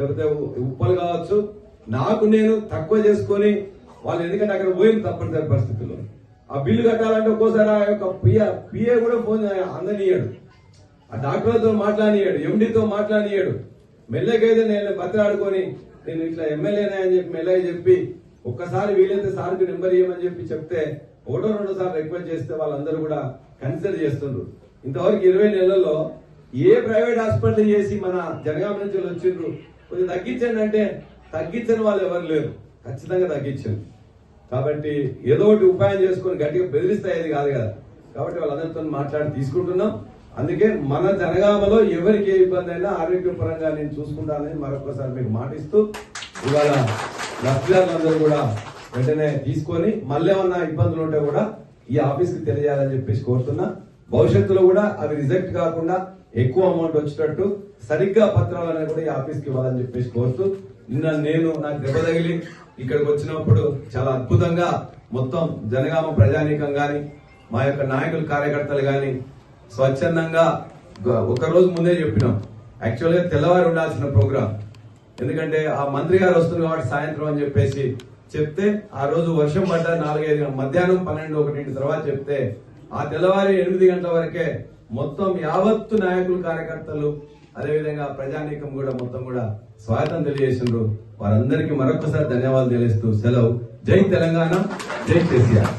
లేకపోతే ఉప్పలు కావచ్చు నాకు నేను తక్కువ చేసుకొని వాళ్ళు ఎందుకంటే అక్కడ పోయిన తప్పనిసరి పరిస్థితుల్లో. ఆ బిల్లు కట్టాలంటే ఒక్కోసారి ఆ యొక్క పిఏ పిఏ కూడా ఫోన్ అందనియడు ఆ డాక్టర్లతో మాట్లాడియాడు ఎండితో మాట్లాడియాడు మెల్లకైతే నేను బతిలాడుకొని నేను ఇట్లా ఎమ్మెల్యేనే అని చెప్పి మెల్లగా చెప్పి ఒక్కసారి వీలైతే సార్కి నెంబర్ ఇవ్వమని చెప్పి చెప్తే ఒకటో రెండు సార్లు రిక్వెస్ట్ చేస్తే వాళ్ళందరూ కూడా కన్సిడర్ చేస్తుండ్రు. ఇంతవరకు ఇరవై నెలల్లో ఏ ప్రైవేట్ హాస్పిటల్ చేసి మన జనగామ నుంచి వాళ్ళు వచ్చిండ్రు కొంచెం తగ్గించండి అంటే తగ్గించని వాళ్ళు ఎవరు లేరు. ఖచ్చితంగా తగ్గించండి. కాబట్టి ఏదో ఒకటి ఉపాయం చేసుకొని గట్టిగా బెదిరిస్తాయి కాదు కదా. కాబట్టి వాళ్ళందరితో మాట్లాడి తీసుకుంటున్నాం. అందుకే మన జనగామలో ఎవరికి ఏ ఇబ్బంది అయినా ఆరోగ్యపరంగా నేను చూసుకుంటానని మరొకసారి మీకు మాటిస్తూ ఇవాళ లబ్ధిదారులందరూ కూడా వెంటనే తీసుకొని మళ్ళీ ఏమన్నా ఇబ్బందులు ఉంటే కూడా ఈ ఆఫీస్కి తెలియాలని చెప్పేసి కోరుతున్నా. భవిష్యత్తులో కూడా అవి రిజెక్ట్ కాకుండా ఎక్కువ అమౌంట్ వచ్చేటట్టు సరిగ్గా పత్రాలు అనేది కూడా ఈ ఆఫీస్కి ఇవ్వాలని చెప్పేసి కోరుతూ నిన్న నేను నాకు దెబ్బ తగిలి ఇక్కడికి వచ్చినప్పుడు చాలా అద్భుతంగా మొత్తం జనగామ ప్రజానీకం కానీ మా యొక్క నాయకులు కార్యకర్తలు కానీ స్వచ్ఛందంగా ఒక రోజు ముందే చెప్పినాం. యాక్చువల్గా తెల్లవారు ఉండాల్సిన ప్రోగ్రామ్ ఎందుకంటే ఆ మంత్రి గారు వస్తున్నారు కాబట్టి సాయంత్రం అని చెప్పేసి చెప్తే ఆ రోజు వర్షం పడ్డ నాలుగైదు మధ్యాహ్నం పన్నెండు ఒకటి తర్వాత చెప్తే ఆ తెల్లవారి ఎనిమిది గంటల వరకే మొత్తం యావత్తు నాయకులు కార్యకర్తలు అదేవిధంగా ప్రజానీకం కూడా మొత్తం కూడా స్వాగతం తెలియజేసిండ్రు. వారందరికీ మరొకసారి ధన్యవాదాలు తెలియజేస్తూ సెలవు. జై తెలంగాణ జై కేసీఆర్.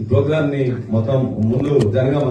ఈ ప్రోగ్రామ్ని మొత్తం ముందు జనగామ